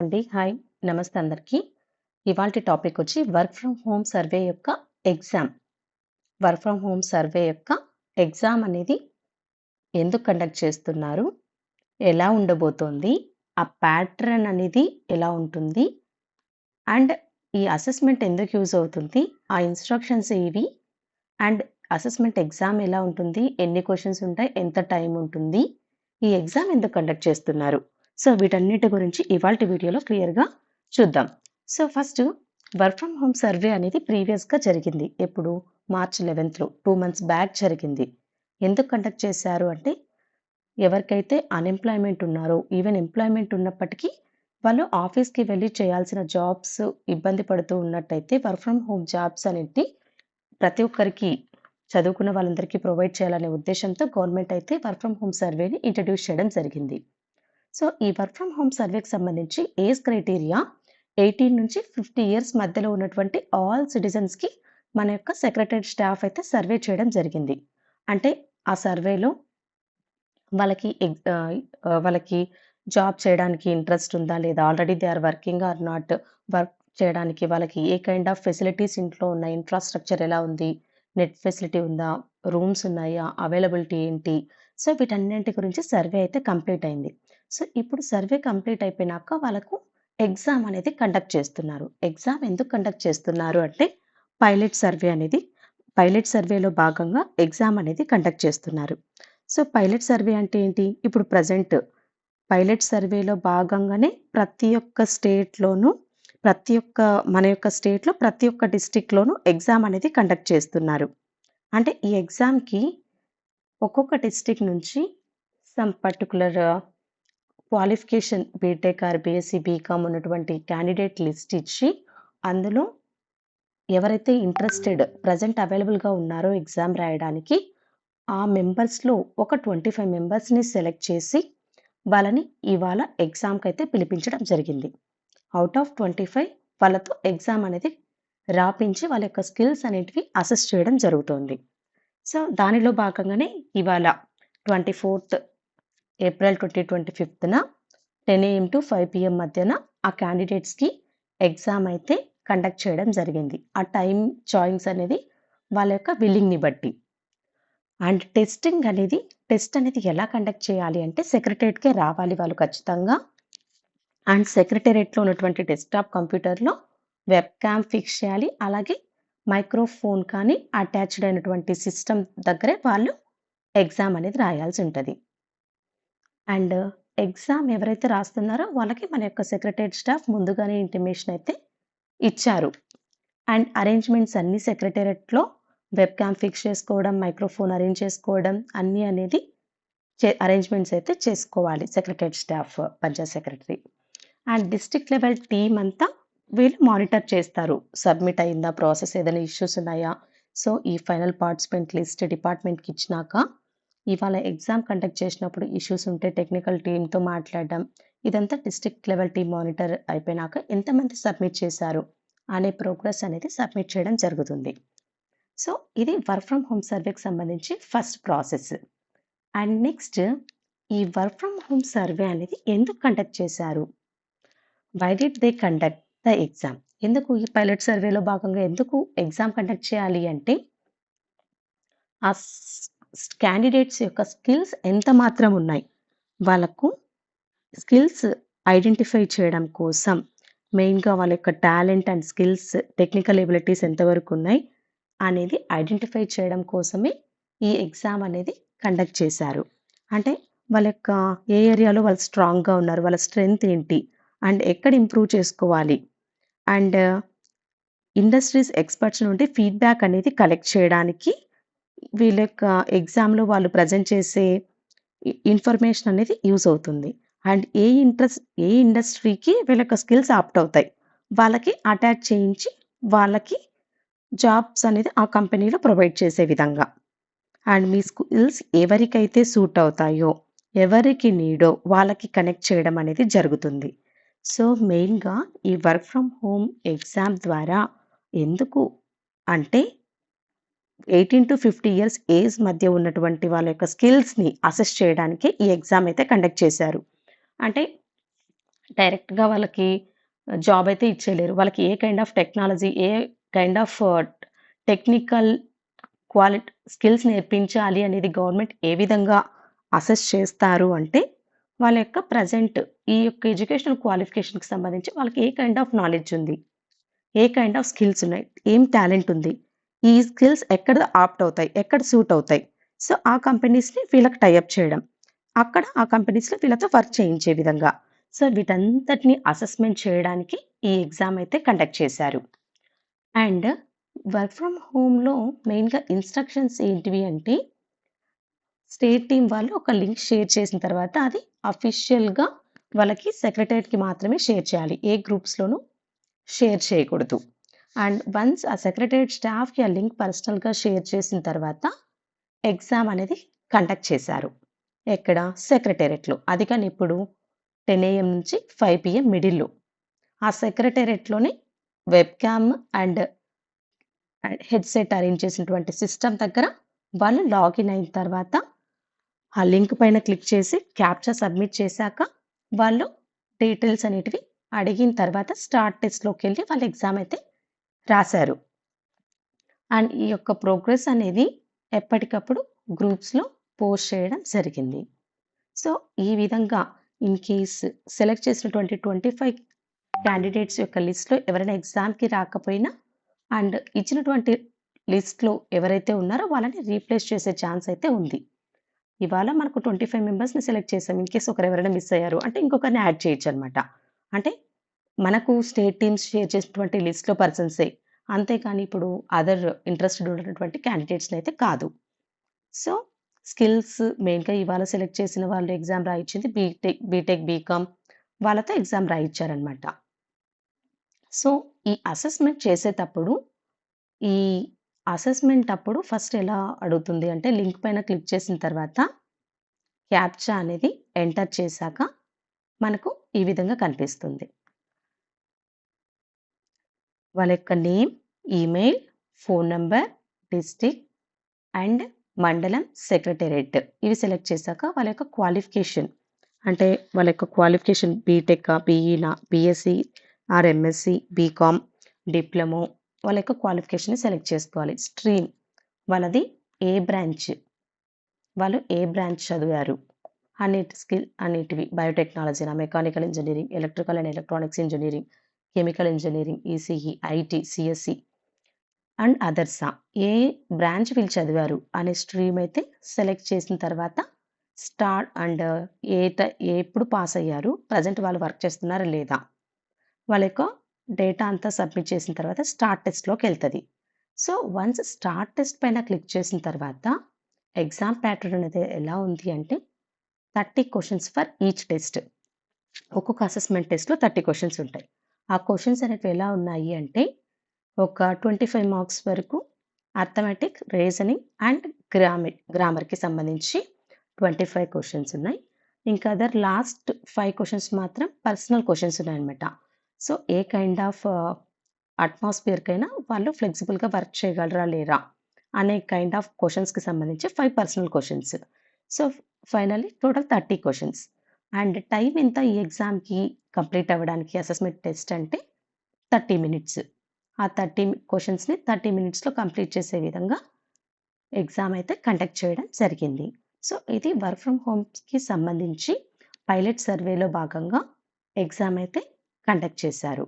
అండి. హాయ్! నమస్తే అందరికీ. ఇవాళ టాపిక్ వచ్చి వర్క్ ఫ్రమ్ హోమ్ సర్వే యొక్క exam. Work from home survey యొక్క ఎగ్జామ్ అనేది ఎందుకు కండక్ట్ చేస్తున్నారు? ఎలా ఉండబోతోంది? ఆ ప్యాట్రన్ అనేది ఎలా ఉంటుంది? అండ్ ఈ అసెస్‌మెంట్ ఎందుకు యూజ్ అవుతుంది? ఆ ఇన్‌స్ట్రక్షన్స్ ఏవి? అండ్ అసెస్‌మెంట్ ఎగ్జామ్ ఎలా ఉంటుంది? ఎన్ని క్వశ్చన్స్ ఉంటాయి? ఎంత టైం ఉంటుంది? ఈ ఎగ్జామ్ ఎందుకు కండక్ట్ చేస్తున్నారు? సో, వీటన్నిటి గురించి ఇవాల్టి వీడియోలో క్లియర్‌గా చూద్దాం. So, first work from home survey అనేది ప్రీవియస్‌గా జరిగింది. ఎప్పుడు? మార్చ్ 11థ్‌లో 2 మంత్స్ బ్యాక్ జరిగింది. ఎందుకు కండక్ట్ చేశారు అంటే, ఎవరికైతే అన్‌ఎంప్లాయ్‌మెంట్ ఉన్నారో, ఈవెన్ ఎంప్లాయ్‌మెంట్ ఉన్నప్పటికీ వాళ్ళు ఆఫీస్‌కి వెళ్ళి చేయాల్సిన జాబ్స్ ఇబ్బంది పడుతూ ఉన్నట్టయితే వర్క్ ఫ్రమ్ హోమ్ జాబ్స్ అనేటివి ప్రతి ఒక్కరికి చదువుకున్న వాళ్ళందరికీ ప్రొవైడ్ చేయాలనే ఉద్దేశంతో గవర్నమెంట్ అయితే వర్క్ ఫ్రమ్ హోమ్ సర్వేని ఇంట్రడ్యూస్ చేయడం జరిగింది. సో, ఈ వర్క్ ఫ్రమ్ హోమ్ సర్వేకి సంబంధించి ఏజ్ క్రైటీరియా 18 నుంచి 50 ఇయర్స్ మధ్యలో ఉన్నటువంటి ఆల్ సిటిజన్స్‌కి మన యొక్క సెక్రటరీ స్టాఫ్ అయితే సర్వే చేయడం జరిగింది. అంటే ఆ సర్వేలో వాళ్ళకి ఎగ్ వాళ్ళకి జాబ్ చేయడానికి ఇంట్రెస్ట్ ఉందా? లేదా? Already they are working or not? Work చేయడానికి వాళ్ళకి ఏ కైండ్ ఆఫ్ ఫెసిలిటీస్ ఇంట్లో ఉన్నాయి? ఇన్‌ఫ్రాస్ట్రక్చర్ ఎలా ఉంది? నెట్ ఫెసిలిటీ ఉందా? రూమ్స్ ఉన్నాయా? అవైలబిలిటీ ఏంటి? సో, వీటన్నింటి గురించి సర్వే అయితే కంప్లీట్ అయింది. సో, ఇప్పుడు సర్వే కంప్లీట్ అయిపోయినాక వాళ్ళకు ఎగ్జామ్ అనేది కండక్ట్ చేస్తున్నారు. ఎగ్జామ్ ఎందుకు కండక్ట్ చేస్తున్నారు అంటే, పైలట్ సర్వే అనేది పైలట్ సర్వేలో భాగంగా ఎగ్జామ్ అనేది కండక్ట్ చేస్తున్నారు. సో, పైలట్ సర్వే అంటే ఏంటి? ఇప్పుడు ప్రజెంట్ పైలట్ సర్వేలో భాగంగానే ప్రతి ఒక్క స్టేట్‌లోనూ ప్రతి ఒక్క మన యొక్క స్టేట్‌లో ప్రతి ఒక్క డిస్టిక్లోనూ ఎగ్జామ్ అనేది కండక్ట్ చేస్తున్నారు. అంటే ఈ ఎగ్జామ్‌కి ఒక్కొక్క డిస్ట్రిక్ట్ నుంచి some particular uh, qualification BTech or BSc, BCom ఉన్నటువంటి క్యాండిడేట్ లిస్ట్ ఇచ్చి, అందులో ఎవరైతే ఇంట్రెస్టెడ్ ప్రెజెంట్ అవైలబుల్‌గా ఉన్నారో ఎగ్జామ్ రాయడానికి, ఆ మెంబర్స్‌లో ఒక 25 మెంబర్స్‌ని సెలెక్ట్ చేసి, వాళ్ళని ఇవాళ ఎగ్జామ్కి అయితే పిలిపించడం జరిగింది. అవుట్ ఆఫ్ 25 వాళ్ళతో ఎగ్జామ్ అనేది రాపించి వాళ్ళ యొక్క స్కిల్స్ అనేటివి అసెస్ చేయడం జరుగుతోంది. సో, దానిలో భాగంగానే ఇవాళ 24థ్ ఏప్రిల్ 2025న 10 ఏఎం టు ఫైవ్ పీఎం మధ్యన ఆ క్యాండిడేట్స్‌కి ఎగ్జామ్ అయితే కండక్ట్ చేయడం జరిగింది. ఆ టైం చాయింగ్స్ అనేది వాళ్ళ యొక్క విల్లింగ్‌ని బట్టి. అండ్ టెస్టింగ్ అనేది టెస్ట్ అనేది ఎలా కండక్ట్ చేయాలి అంటే సెక్రటరేట్కే రావాలి వాళ్ళు ఖచ్చితంగా. అండ్ సెక్రటేరియట్‌లో ఉన్నటువంటి డెస్క్‌టాప్ కంప్యూటర్‌లో వెబ్ క్యామ్ ఫిక్స్ చేయాలి. అలాగే మైక్రోఫోన్ కానీ అటాచ్డ్ అయినటువంటి సిస్టమ్ దగ్గరే వాళ్ళు ఎగ్జామ్ అనేది రాయాల్సి ఉంటుంది అండ్ ఎగ్జామ్ ఎవరైతే రాస్తున్నారో వాళ్ళకి మన యొక్క సెక్రటరీ స్టాఫ్ ముందుగానే ఇంటిమేషన్ అయితే ఇచ్చారు. అండ్ అరేంజ్‌మెంట్స్ అన్నీ సెక్రటేరియట్‌లో వెబ్ క్యామ్ ఫిక్స్ చేసుకోవడం, మైక్రోఫోన్ అరేంజ్ చేసుకోవడం అన్నీ అనేది చే అరేంజ్‌మెంట్స్ అయితే చేసుకోవాలి secretary staff panchayat secretary. And district level team అంతా వీళ్ళు మానిటర్ చేస్తారు. సబ్మిట్ అయిందా? ప్రాసెస్ ఏదైనా ఇష్యూస్ ఉన్నాయా? సో, ఈ ఫైనల్ పార్టిసిపెంట్ లిస్ట్ డిపార్ట్‌మెంట్‌కి ఇచ్చినాక, ఇవాళ ఎగ్జామ్ కండక్ట్ చేసినప్పుడు ఇష్యూస్ ఉంటే టెక్నికల్ టీమ్‌తో మాట్లాడడం, ఇదంతా డిస్ట్రిక్ట్ లెవెల్ టీమ్ మానిటర్ అయిపోయినాక ఎంతమంది సబ్మిట్ చేశారు? అనే ప్రోగ్రెస్ అనేది సబ్మిట్ చేయడం జరుగుతుంది. సో, ఇది వర్క్ ఫ్రమ్ హోమ్ సర్వేకి సంబంధించి ఫస్ట్ ప్రాసెస్. అండ్ నెక్స్ట్ ఈ వర్క్ ఫ్రమ్ హోమ్ సర్వే అనేది ఎందుకు కండక్ట్ చేశారు? Why did they conduct the exam? ఎందుకు ఈ పైలట్ సర్వేలో భాగంగా ఎందుకు ఎగ్జామ్ కండక్ట్ చేయాలి అంటే ఆ స్ క్యాండిడేట్స్ యొక్క స్కిల్స్ ఎంత మాత్రం ఉన్నాయి? వాళ్ళకు స్కిల్స్ ఐడెంటిఫై చేయడం కోసం మెయిన్‌గా వాళ్ళ యొక్క talent and skills, technical abilities ఎంతవరకు ఉన్నాయి? అనేది ఐడెంటిఫై చేయడం కోసమే ఈ ఎగ్జామ్ అనేది కండక్ట్ చేశారు. అంటే వాళ్ళ యొక్క ఏ ఏరియాలో వాళ్ళు స్ట్రాంగ్‌గా ఉన్నారు? వాళ్ళ స్ట్రెంగ్త్ ఏంటి? అండ్ ఎక్కడ ఇంప్రూవ్ చేసుకోవాలి? అండ్ ఇండస్ట్రీస్ ఎక్స్‌పర్ట్స్ నుండి ఫీడ్‌బ్యాక్ అనేది కలెక్ట్ చేయడానికి వీళ్ళ యొక్క ఎగ్జామ్‌లో వాళ్ళు ప్రెజెంట్ చేసే ఇన్ఫర్మేషన్ అనేది యూజ్ అవుతుంది. అండ్ ఏ ఇంట్రెస్ట్ ఏ ఇండస్ట్రీకి వీళ్ళ యొక్క స్కిల్స్ ఆప్ట్ అవుతాయి. వాళ్ళకి అటాచ్ చేయించి వాళ్ళకి జాబ్స్ అనేది ఆ కంపెనీలో ప్రొవైడ్ చేసే విధంగా. అండ్ మీ స్కిల్స్ ఎవరికైతే సూట్ అవుతాయో, ఎవరికి నీడో వాళ్ళకి కనెక్ట్ చేయడం అనేది జరుగుతుంది. సో, మెయిన్‌గా ఈ వర్క్ ఫ్రమ్ హోమ్ ఎగ్జామ్ ద్వారా ఎందుకు అంటే 18-50 ఇయర్స్ ఏజ్ మధ్య ఉన్నటువంటి వాళ్ళ యొక్క స్కిల్స్‌ని అసెస్ చేయడానికి ఈ ఎగ్జామ్ అయితే కండక్ట్ చేశారు. అంటే డైరెక్ట్‌గా వాళ్ళకి జాబ్ అయితే ఇచ్చేయలేరు. వాళ్ళకి ఏ kind of technology, A kind of technical quality skills నేర్పించాలి అనేది గవర్నమెంట్ ఏ విధంగా అసెస్ చేస్తారు అంటే, వాళ్ళ యొక్క ప్రెజెంట్ ఈ యొక్క ఎడ్యుకేషనల్ క్వాలిఫికేషన్‌కి సంబంధించి వాళ్ళకి ఏ కైండ్ ఆఫ్ నాలెడ్జ్ ఉంది? ఏ కైండ్ ఆఫ్ స్కిల్స్ ఉన్నాయి? ఏం టాలెంట్ ఉంది? ఈ స్కిల్స్ ఎక్కడ ఆప్ట్ అవుతాయి? ఎక్కడ సూట్ అవుతాయి? సో, ఆ కంపెనీస్‌ని వీళ్ళకి టై అప్ చేయడం. అక్కడ ఆ కంపెనీస్‌లో వీళ్ళతో వర్క్ చేయించే విధంగా. సో, వీటంతటిని అసెస్‌మెంట్ చేయడానికి ఈ ఎగ్జామ్ అయితే కండక్ట్ చేశారు. అండ్ వర్క్ ఫ్రమ్ హోమ్‌లో మెయిన్‌గా ఇన్‌స్ట్రక్షన్స్ ఏంటివి అంటే స్టేట్ టీం వాళ్ళు ఒక లింక్ షేర్ చేసిన తర్వాత అది అఫీషియల్‌గా వాళ్ళకి సెక్రటేరియట్‌కి మాత్రమే షేర్ చేయాలి. ఏ గ్రూప్స్‌లోనూ షేర్ చేయకూడదు. అండ్ వన్స్ ఆ సెక్రటరేట్ స్టాఫ్‌కి ఆ లింక్ పర్సనల్‌గా షేర్ చేసిన తర్వాత ఎగ్జామ్ అనేది కండక్ట్ చేశారు. ఎక్కడ? సెక్రటేరియట్‌లో. అది కానీ ఇప్పుడు టెన్ ఏఎం నుంచి ఫైవ్ పీఎం మిడిల్‌లో. ఆ సెక్రటేరియట్‌లోనే web cam and headset arrange చేసినటువంటి సిస్టమ్ దగ్గర వాళ్ళు లాగిన్ అయిన తర్వాత ఆ లింక్ పైన క్లిక్ చేసి క్యాప్చర్ సబ్మిట్ చేశాక వాళ్ళు డీటెయిల్స్ అనేటివి అడిగిన తర్వాత స్టార్ట్ టెస్ట్లోకి వెళ్ళి వాళ్ళు ఎగ్జామ్ అయితే రాశారు. అండ్ ఈ యొక్క ప్రోగ్రెస్ అనేది ఎప్పటికప్పుడు గ్రూప్స్‌లో పోస్ట్ చేయడం జరిగింది. సో, ఈ విధంగా ఇన్ కేస్ సెలెక్ట్ చేసినటువంటి 25 క్యాండిడేట్స్ యొక్క లిస్ట్‌లో ఎవరైనా ఎగ్జామ్‌కి రాకపోయినా అండ్ ఇచ్చినటువంటి లిస్ట్‌లో ఎవరైతే ఉన్నారో వాళ్ళని రీప్లేస్ చేసే ఛాన్స్ అయితే ఉంది. ఇవాళ మనకు 25 మెంబర్స్‌ని సెలెక్ట్ చేసాం. ఇన్ కేస్ ఒకరు ఎవరైనా మిస్ అయ్యారు అంటే ఇంకొకరిని యాడ్ చేయొచ్చు అనమాట అంటే మనకు స్టేట్ టీమ్స్ షేర్ చేసినటువంటి లిస్ట్‌లో పర్సన్సే. అంతేకాని ఇప్పుడు అదర్ ఇంట్రెస్టెడ్ ఉన్నటువంటి క్యాండిడేట్స్‌ని అయితే కాదు. సో, స్కిల్స్ మెయిన్‌గా ఇవాళ సెలెక్ట్ చేసిన వాళ్ళు exam రాయించింది B Tech, B Tech, B Com వాళ్ళతో ఎగ్జామ్ రాయించారనమాట సో, ఈ అసెస్‌మెంట్ చేసేటప్పుడు ఈ అసెస్‌మెంట్ అప్పుడు ఫస్ట్ ఎలా అడుగుతుంది అంటే లింక్ పైన క్లిక్ చేసిన తర్వాత క్యాప్చా అనేది ఎంటర్ చేశాక మనకు ఈ విధంగా కనిపిస్తుంది. వాళ్ళ యొక్క name, email, phone number, district and మండలం, సెక్రటేరియట్ ఇవి సెలెక్ట్ చేశాక వాళ్ళ యొక్క క్వాలిఫికేషన్ అంటే వాళ్ళ యొక్క qualification BTech బీఈనా, B Sc or M Sc B Com, diploma వాళ్ళ యొక్క క్వాలిఫికేషన్‌ని సెలెక్ట్ చేసుకోవాలి. స్ట్రీమ్ వాళ్ళది ఏ బ్రాంచ్ వాళ్ళు ఏ బ్రాంచ్ చదివారు అన్నిటి స్కిల్ అన్నిటివి బయోటెక్నాలజీనా, mechanical engineering electrical and electronics engineering chemical engineering ECE, IT, CSC and అదర్సా ఏ బ్రాంచ్ వీళ్ళు చదివారు అనే స్ట్రీమ్ అయితే సెలెక్ట్ చేసిన తర్వాత స్టార్ట్ అండ్ ఏ ట ఎప్పుడు పాస్ అయ్యారు? ప్రెజెంట్ వాళ్ళు వర్క్ చేస్తున్నారా లేదా? వాళ్ళ యొక్క డేటా అంతా సబ్మిట్ చేసిన తర్వాత స్టార్ట్ టెస్ట్లోకి వెళ్తుంది సో, వన్స్ స్టార్ట్ టెస్ట్ పైన క్లిక్ చేసిన తర్వాత ఎగ్జామ్ ప్యాటర్న్ అనేది ఎలా ఉంది అంటే thirty questions for each test. ఒక్కొక్క అసెస్‌మెంట్ టెస్ట్‌లో థర్టీ క్వశ్చన్స్ ఉంటాయి. ఆ క్వశ్చన్స్ అనేవి ఎలా ఉన్నాయి అంటే ఒక 25 మార్క్స్ వరకు అర్థమెటిక్, రీజనింగ్ అండ్ గ్రామర్ గ్రామర్‌కి సంబంధించి ట్వంటీ ఫైవ్ క్వశ్చన్స్ ఉన్నాయి. ఇంకా అదర్ లాస్ట్ ఫైవ్ క్వశ్చన్స్ మాత్రం పర్సనల్ క్వశ్చన్స్ ఉన్నాయన్నమాట. సో, ఏ కైండ్ ఆఫ్ అట్మాస్ఫియర్‌కైనా వాళ్ళు ఫ్లెక్సిబుల్‌గా వర్క్ చేయగలరా లేరా? అనే కైండ్ ఆఫ్ క్వశ్చన్స్కి సంబంధించి five personal questions so, finally total thirty questions and time ఎంత ఈ ఎగ్జామ్‌కి కంప్లీట్ అవ్వడానికి అసెస్‌మెంట్ టెస్ట్ అంటే 30 మినిట్స్. ఆ థర్టీ క్వశ్చన్స్ని థర్టీ మినిట్స్‌లో కంప్లీట్ చేసే విధంగా ఎగ్జామ్ అయితే కండక్ట్ చేయడం జరిగింది. సో, ఇది వర్క్ ఫ్రమ్ హోమ్‌కి సంబంధించి పైలట్ సర్వేలో భాగంగా ఎగ్జామ్ అయితే కండక్ట్ చేశారు.